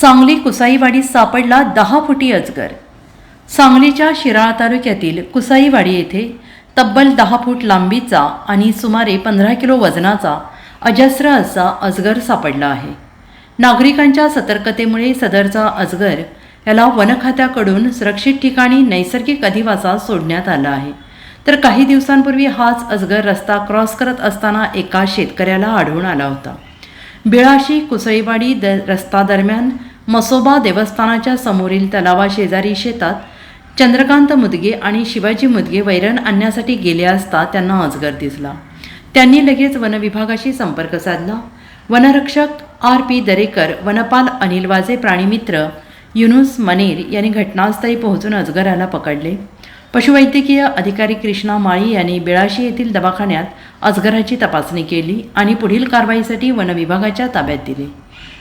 सांगली कुसाईवाडीत सापडला दहा फुटी अजगर. सांगलीच्या शिराळा तालुक्यातील कुसाईवाडी येथे तब्बल दहा फूट लांबीचा आणि सुमारे पंधरा किलो वजनाचा अजस्र असा अजगर सापडला आहे. नागरिकांच्या सतर्कतेमुळे सदरचा अजगर याला वनखात्याकडून सुरक्षित ठिकाणी नैसर्गिक अधिवासात सोडण्यात आला आहे. तर काही दिवसांपूर्वी हाच अजगर रस्ता क्रॉस करत असताना एका शेतकऱ्याला आढळून आला होता. बिळाशी कुसळीवाडी द रस्ता दरम्यान मसोबा देवस्थानाच्या समोरील तलावाशेजारी शेतात चंद्रकांत मुदगे आणि शिवाजी मुदगे वैरण आणण्यासाठी गेले असता त्यांना अजगर दिसला. त्यांनी लगेच वनविभागाशी संपर्क साधला. वनरक्षक आर पी दरेकर वनपाल अनिल वाजे प्राणीमित्र युनुस मनेर यांनी घटनास्थळी पोहोचून अजगराला पकडले. पशुवैद्यकीय अधिकारी कृष्णा माळी यांनी बिळाशी येथील दवाखान्यात अजगराची तपासणी केली आणि पुढील कारवाईसाठी वनविभागाच्या ताब्यात दिले.